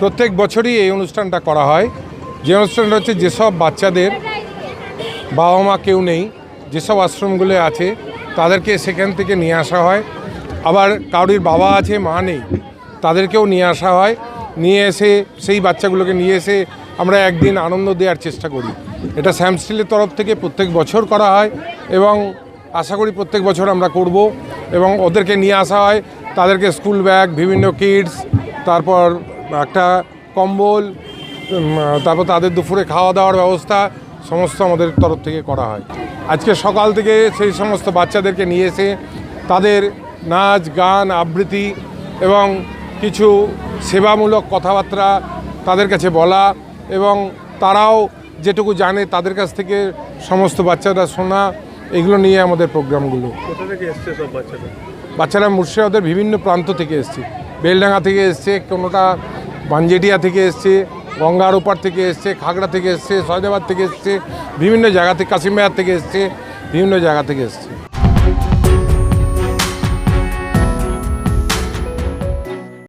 প্রত্যেক বছরই এই অনুষ্ঠানটা করা হয়। যে অনুষ্ঠানটা হচ্ছে যেসব বাচ্চাদের বাবা মা কেউ নেই, যেসব আশ্রমগুলো আছে, তাদেরকে সেখান থেকে নিয়ে আসা হয়। আবার কারোর বাবা আছে, মা নেই, তাদেরকেও নিয়ে আসা হয়। নিয়ে এসে সেই বাচ্চাগুলোকে নিয়ে এসে আমরা একদিন আনন্দ দেওয়ার চেষ্টা করি। এটা স্যামস্টিলের তরফ থেকে প্রত্যেক বছর করা হয় এবং আশা করি প্রত্যেক বছর আমরা করব এবং ওদেরকে নিয়ে আসা হয়। তাদেরকে স্কুল ব্যাগ, বিভিন্ন কিডস তারপর একটা কম্বল তারপর তাদের দুপুরে খাওয়া দাওয়ার ব্যবস্থা, সমস্ত আমাদের তরফ থেকে করা হয়। আজকে সকাল থেকে সেই সমস্ত বাচ্চাদেরকে নিয়ে এসে তাদের নাচ, গান, আবৃত্তি এবং কিছু সেবামূলক কথাবার্তা তাদের কাছে বলা এবং তারাও যেটুকু জানে তাদের কাছ থেকে সমস্ত বাচ্চারা শোনা এগুলো নিয়ে আমাদের প্রোগ্রামগুলো। কোথা থেকে এসছে সব বাচ্চারা? বাচ্চারা মুর্শিদাবাদের বিভিন্ন প্রান্ত থেকে এসছে। বেলডাঙ্গা থেকে এসছে কোনোটা বাঞ্জেটিয়া থেকে এসছে গঙ্গার ওপার থেকে এসছে খাগড়া থেকে এসছে সয়দাবাদ থেকে এসছে বিভিন্ন জায়গা থেকে কাশিমবাজার থেকে এসছে বিভিন্ন জায়গা থেকে এসছে।